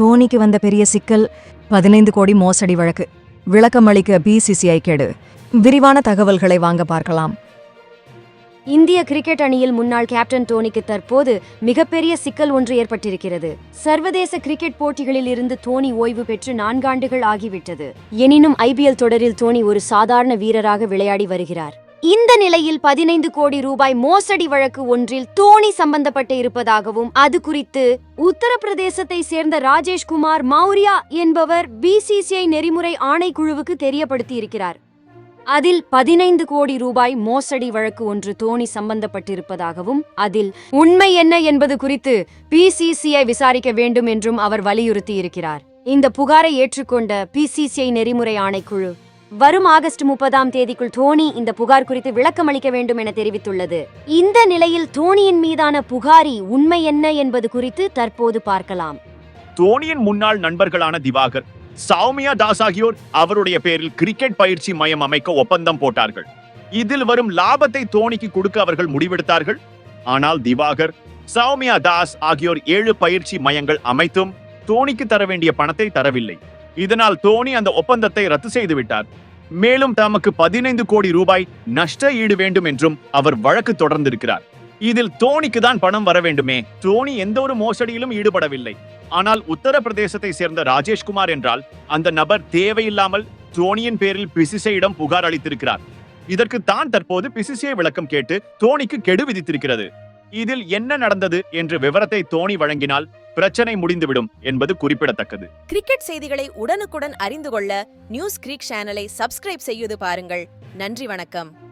தோனிக்கு வந்த பெரிய சிக்கல் பதினைந்து கோடி மோசடி வழக்கு. விளக்கம் அளிக்க பிசிசிஐ கேடு. விரிவான தகவல்களை வாங்க பார்க்கலாம். இந்திய கிரிக்கெட் அணியில் முன்னாள் கேப்டன் டோனிக்கு தற்போது மிகப்பெரிய சிக்கல் ஒன்று ஏற்பட்டிருக்கிறது. சர்வதேச கிரிக்கெட் போட்டிகளில் இருந்து தோனி ஓய்வு பெற்று நான்காண்டுகள் ஆகிவிட்டது. எனினும் ஐபிஎல் தொடரில் தோனி ஒரு சாதாரண வீரராக விளையாடி வருகிறார். இந்த நிலையில் பதினைந்து கோடி ரூபாய் மோசடி வழக்கு ஒன்றில் தோனி சம்பந்தப்பட்டு இருப்பதாகவும் அது குறித்து உத்தரப்பிரதேசத்தை சேர்ந்த ராஜேஷ்குமார் மௌரியா என்பவர் பிசிசிஐ நெறிமுறை ஆணைக்குழுவுக்கு தெரியப்படுத்தியிருக்கிறார். அதில் பதினைந்து கோடி ரூபாய் மோசடி வழக்கு ஒன்று தோனி சம்பந்தப்பட்டிருப்பதாகவும் அதில் உண்மை என்ன என்பது குறித்து பிசிசிஐ விசாரிக்க வேண்டும் என்றும் அவர் வலியுறுத்தியிருக்கிறார். இந்த புகாரை ஏற்றுக்கொண்ட பிசிசிஐ நெறிமுறை ஆணைக்குழு வரும் ஆகஸ்ட் முப்பதாம் தேதிக்குள் தோனி இந்த புகார் குறித்து விளக்கம் அளிக்க வேண்டும் என தெரிவித்துள்ளது. இந்த நிலையில் தோனியின் மீதான புகாரி உண்மை என்ன என்பது குறித்து தற்போது பார்க்கலாம். தோனியின் முன்னாள் நண்பர்களான திவாகர் சௌமியா தாஸ் ஆகியோர் அவருடைய பேரில் கிரிக்கெட் பயிற்சி மையம் அமைக்க ஒப்பந்தம் போட்டார்கள். இதில் வரும் லாபத்தை தோனிக்கு கொடுக்க அவர்கள் முடிவெடுத்தார்கள். ஆனால் திவாகர் சௌமியா தாஸ் ஆகியோர் ஏழு பயிற்சி மையங்கள் அமைத்தும் தோனிக்கு தர வேண்டிய பணத்தை தரவில்லை. இதனால் தோனி அந்த ஒப்பந்தத்தை ரத்து செய்துவிட்டார். மேலும் தமக்கு பதினைந்து கோடி ரூபாய் நஷ்ட ஈடு வேண்டும் என்றும் அவர் வழக்கு தொடர்ந்திருக்கிறார். இதில் தோனிக்கு தான் பணம் வர வேண்டுமே. தோனி எந்த ஒரு மோசடியிலும் ஈடுபடவில்லை. ஆனால் உத்தரப்பிரதேசத்தை சேர்ந்த ராஜேஷ்குமார் என்றால் அந்த நபர் தேவையில்லாமல் தோனியின் பேரில் பிசிசையிடம் புகார் அளித்திருக்கிறார். இதற்கு தான் தற்போது பிசிசிஐ விளக்கம் கேட்டு தோனிக்கு கெடு விதித்திருக்கிறது. இதில் என்ன நடந்தது என்ற விவரத்தை தோனி வழங்கினால் பிரச்சனை முடிந்துவிடும் என்பது குறிப்பிடத்தக்கது. கிரிக்கெட் செய்திகளை உடனுக்குடன் அறிந்து கொள்ள நியூஸ் கிரிக் சேனலை சப்ஸ்கிரைப் செய்து பாருங்கள். நன்றி வணக்கம்.